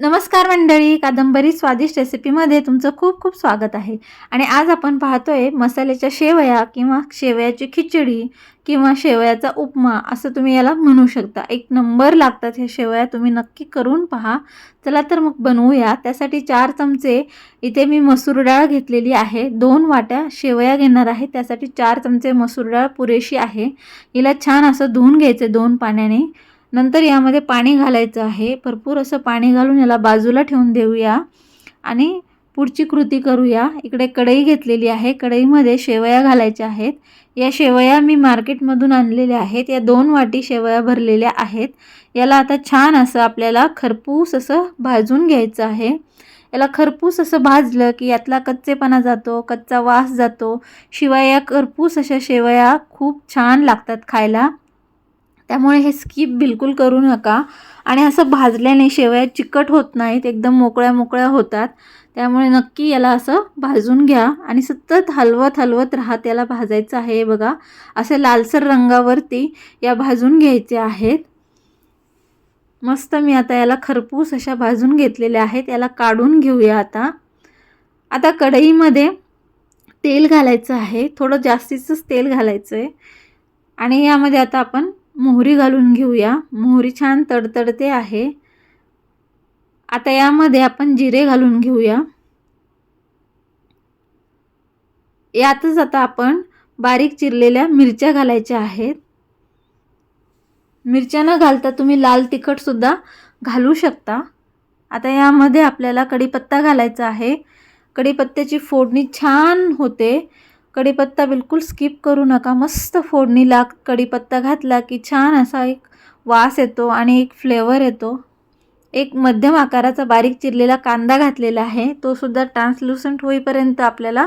नमस्कार मंडळी कादंबरी स्वादिष्ट रेसिपीमध्ये तुमचं खूप खूप स्वागत आहे. आणि आज आपण पाहतोय मसाल्याच्या शेवया किंवा शेवयाची खिचडी किंवा शेवयाचा उपमा असं तुम्ही याला म्हणू शकता. एक नंबर लागतात हे शेवया तुम्ही नक्की करून पहा. चला तर मग बनवूया. त्यासाठी चार चमचे इथे मी मसूर डाळ घेतलेली आहे. दोन वाट्या शेवया घेणार आहे. त्यासाठी चार चमचे मसूर डाळ पुरेशी आहे. हिला छान असं धुवून घ्यायचं दोन पाण्याने. नंतर यामध्ये पाणी घालायचं आहे. भरपूर असं पाणी घालून याला बाजूला ठेवून देऊया. आणि पुढची कृती करूया. इकडे कढई घेतलेली आहे. कढईमध्ये शेवया घालायच्या आहेत. या शेवया मी मार्केटमधून आणलेल्या आहेत. या दोन वाटी शेवया भरलेल्या आहेत. याला आता छान असं आपल्याला खरपूस असं भाजून घ्यायचं आहे. याला खरपूस असं भाजलं की यातला कच्चेपणा जातो कच्चा वास जातो. शिवाय या खरपूस अशा शेवया खूप छान लागतात खायला. त्यामुळे हे स्किप बिलकुल करू नका. आणि असं भाजल्याने शेवया चिकट होत नाहीत एकदम मोकळ्या मोकळ्या होतात. त्यामुळे नक्की याला असं भाजून घ्या आणि सतत हलवत हलवत राहत याला भाजायचं आहे बघा. असे लालसर रंगावरती या भाजून घ्यायचे आहेत. मस्त मी आता याला खरपूस अशा भाजून घेतलेल्या आहेत. याला काढून घेऊया आता. आता कढईमध्ये तेल घालायचं आहे. थोडं जास्तीचंच तेल घालायचं आहे आणि यामध्ये आता आपण मोहरी घालून घेऊया. मोहरी छान तडतडते आहे. आता यामध्ये आपण जिरे घालून घेऊया. यातच आता आपण बारीक चिरलेल्या मिरच्या घालायच्या आहेत. मिरच्या न घालता तुम्ही लाल तिखटसुद्धा घालू शकता. आता यामध्ये आपल्याला कढीपत्ता घालायचा आहे. कढीपत्त्याची फोडणी छान होते. कढीपत्ता बिलकुल स्किप करू नका. मस्त फोडणीला कढीपत्ता घातला की छान असा एक वास येतो आणि एक फ्लेवर येतो. एक मध्यम आकाराचा बारीक चिरलेला कांदा घातलेला आहे. तो सुद्धा ट्रान्सल्युसंट होईपर्यंत आपल्याला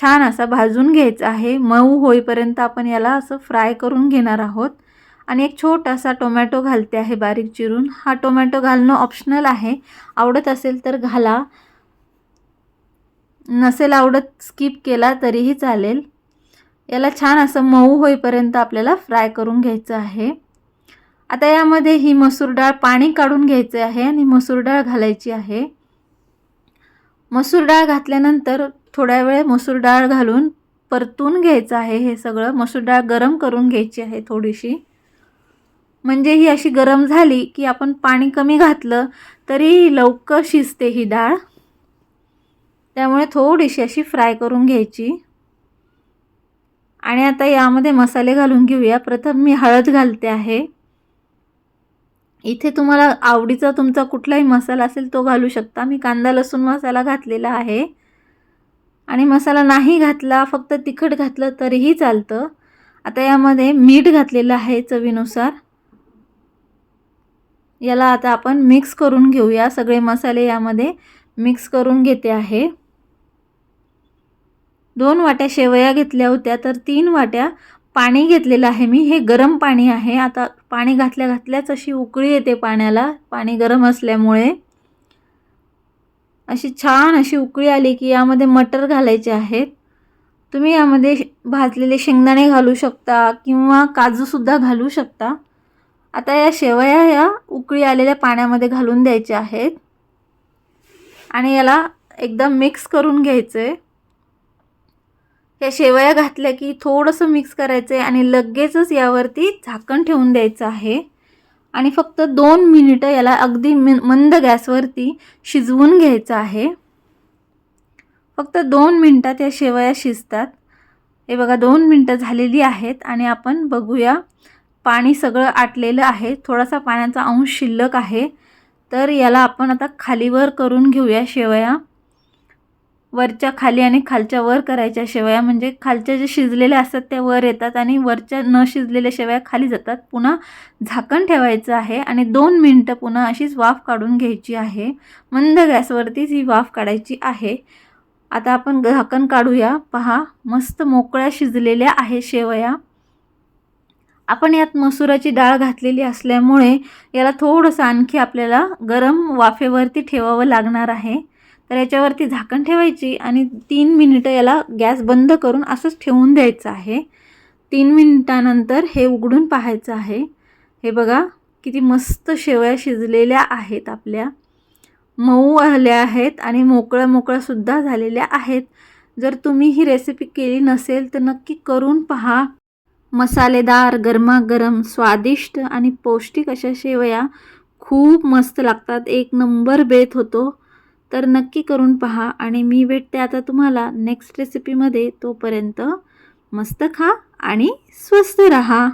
छान असा भाजून घ्यायचा आहे. मऊ होईपर्यंत आपण याला असं फ्राय करून घेणार आहोत. आणि एक छोटासा टोमॅटो घालते आहे बारीक चिरून. हा टोमॅटो घालणं ऑप्शनल आहे. आवडत असेल तर घाला. नसेल आवडत स्किप केला तरीही चालेल. याला छान असं मऊ होईपर्यंत आपल्याला फ्राय करून घ्यायचं आहे. आता यामध्ये ही मसूर डाळ पाणी काढून घ्यायचं आहे आणि मसूर डाळ घालायची आहे. मसूर डाळ घातल्यानंतर थोड्या वेळ मसूर डाळ घालून परतून घ्यायचं आहे. हे सगळं मसूर डाळ गरम करून घ्यायची आहे थोडीशी. म्हणजे ही अशी गरम झाली की आपण पाणी कमी घातलं तरी लवकर शिजते ही डाळ. त्यामुळे थोडीशी अशी फ्राय करून घ्यायची. आणि आता यामध्ये मसाले घालून घेऊया. प्रथम मी हळद घालते आहे. इथे तुम्हाला आवडीचा तुमचा कुठलाही मसाला असेल तो घालू शकता. मी कांदा लसूण मसाला घातलेला आहे. आणि मसाला नाही घातला फक्त तिखट घातलं तरीही चालतं. आता यामध्ये मीठ घातलेलं आहे चवीनुसार. याला आता आपण मिक्स करून घेऊया. सगळे मसाले यामध्ये मिक्स करून घेते आहे. दोन वाट्या शेवया घेतल्या होत्या तर तीन वाट्या पाणी घेतलेलं आहे मी. हे गरम पाणी आहे. आता पाणी घातल्या घातल्याच अशी उकळी येते पाण्याला. पाणी गरम असल्यामुळे अशी छान अशी उकळी आली की यामध्ये मटर घालायचे आहेत. तुम्ही यामध्ये भाजलेले शेंगदाणे घालू शकता किंवा काजूसुद्धा घालू शकता. आता या शेवया या उकळी आलेल्या पाण्यामध्ये घालून द्यायच्या आहेत. आणि याला एकदम मिक्स करून घ्यायचं. आहे ह्या शेवया घातल्या की थोडंसं मिक्स करायचं आहे आणि लगेचच यावरती झाकण ठेवून द्यायचं आहे. आणि फक्त दोन मिनिटं याला अगदी मंद गॅसवरती शिजवून घ्यायचं आहे. फक्त दोन मिनटात या शेवया शिजतात. हे बघा दोन मिनटं झालेली आहेत आणि आपण बघूया पाणी सगळं आटलेलं आहे. थोडासा पाण्याचा अंश शिल्लक आहे. तर याला आपण आता खालीवर करून घेऊया शेवया. वरच्या खाली आणि खालच्या वर करायच्या शेवया. म्हणजे खालच्या जे शिजलेल्या असतात त्या वर येतात आणि वरच्या न शिजलेल्या शेवया खाली जातात. पुन्हा झाकण ठेवायचं आहे आणि दोन मिनटं पुन्हा अशीच वाफ काढून घ्यायची आहे. मंद गॅसवरतीच ही वाफ काढायची आहे. आता आपण झाकण काढूया. पहा मस्त मोकळ्या शिजलेल्या आहे शेवया. आपण यात मसुराची डाळ घातलेली असल्यामुळे याला थोडंसं आणखी आपल्याला गरम वाफेवरती ठेवावं लागणार आहे. तर याच्यावरती झाकण ठेवायची आणि तीन मिनिटं याला गॅस बंद करून असंच ठेवून द्यायचं आहे. तीन मिनिटानंतर हे उघडून पाहायचं आहे. हे बघा किती मस्त शेवया शिजलेल्या आहेत आपल्या. मऊ आल्या आहेत आणि मोकळ्या मोकळ्यासुद्धा झालेल्या आहेत. जर तुम्ही ही रेसिपी केली नसेल तर नक्की करून पहा. मसालेदार गरमागरम स्वादिष्ट आणि पौष्टिक अशा शेवया खूप मस्त लागतात. एक नंबर बेत होतो. तर नक्की करून पहा आणि मी भेटते आता तुम्हाला नेक्स्ट रेसिपीमध्ये तोपर्यंत मस्त खा आणि स्वस्त रहा.